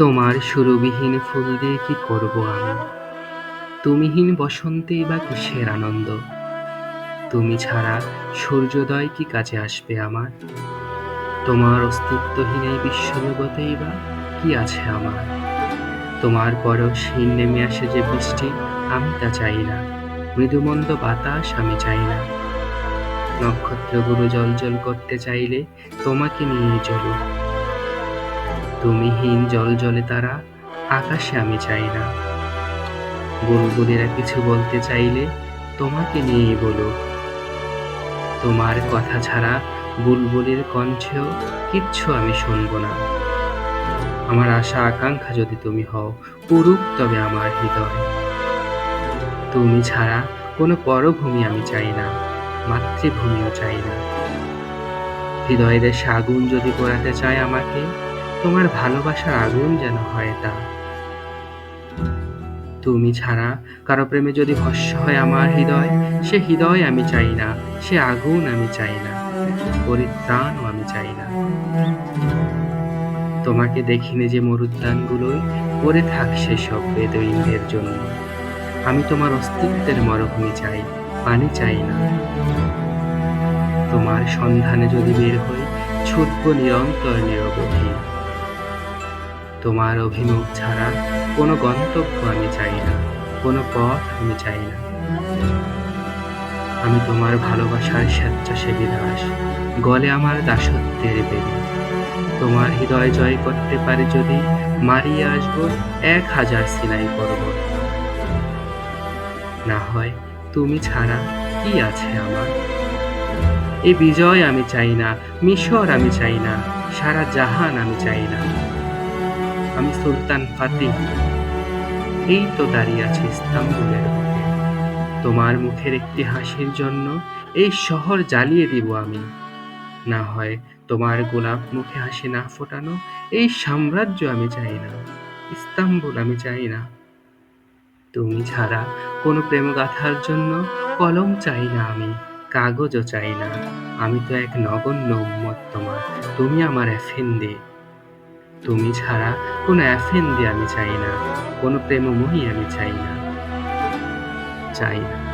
তোমার সুরবিহীন ফুল দিয়ে কি করব আমি? তুমিহীন বসন্তেই বা কিসের আনন্দ? তুমি ছাড়া সূর্যোদয় কি কাজে আসবে আমার? তোমার অস্তিত্বহীন এই বিশ্বজগতেই বা কি আছে আমার? তোমার পরশহীন নেমে আসে যে বৃষ্টি, আমি তা চাই না। মৃদুমন্দ বাতাস, আমি চাই না। নক্ষত্রগুলো জল করতে চাইলে তোমাকে নিয়ে চলুক তুমিহীন জল জলে তারা, আকাশে আমি চাই না। বুলবুলিরা কিছু বলতে চাইলে তোমাকে নিয়েই বলুক তোমার কথা ছাড়া বুলবুলির কণ্ঠেও কিচ্ছু আমি শুনব না। আমার আশা, আকাঙ্ক্ষা যদি তুমি হও পুরুক তবে আমার হৃদয়। তুমি ছাড়া কোনো পরভূমি আমি চাই না, মাতৃভূমিও চাই না। হৃদয়ের সাগুন যদি পোড়াতে চায় আমাকে তোমার ভালোবাসার আগুন যেন হয় তা। তুমি ছাড়া কারও প্রেমে যদি ভস্য হয় আমার হৃদয়, সে হৃদয় আমি চাই না, সে আগুন আমি চাই না, পরিত্রাণও আমি চাই না। তোমাকে দেখিনি যে মরুদ্যানগুলোই, পড়ে থাক সেসব বেদইনদের জন্য। আমি তোমার অস্তিত্বের মরভূমি চাই, পানি চাই না। তোমার সন্ধানে যদি বের হই, ছুটব নিরন্তর নিরবধি। তোমার অভিমুখ ছাড়া কোনো গন্তব্য আমি চাই না, কোনো পথ আমি চাই না। আমি তোমার ভালোবাসার স্বেচ্ছাসেবী দাস, গলে আমার দাসত্বের বেরি তোমার হৃদয় জয় করতে পারে যদি মারিয়ে আসব এক হাজার সিলাই করব না হয় তুমি ছাড়া কি আছে আমার? এই বিজয় আমি চাই না, মিশর আমি চাই না, সারা জাহান আমি চাই না। আমি সুলতান ফাতিহ এই তো দাঁড়িয়ে আছে ইস্তাম্বুলের তোমার মুখের একটি হাসির জন্য এই শহর জ্বালিয়ে দিব আমি। না হয় তোমার গোলাপ মুখে হাসি না ফোটানো এই সাম্রাজ্য আমি চাই না, ইস্তাম্বুল আমি চাই না। তুমি ছাড়া কোনো প্রেমগাথার জন্য কলম চাই না আমি, কাগজও চাই না। আমি তো এক নগণ্য উম্মত তোমার। তুমি আমার এফেন্দে তুমি ছাড়া কোনো অ্যাফেন্দি আমি চাই না কোনো প্রেমমোহী আমি চাই না। চাই না।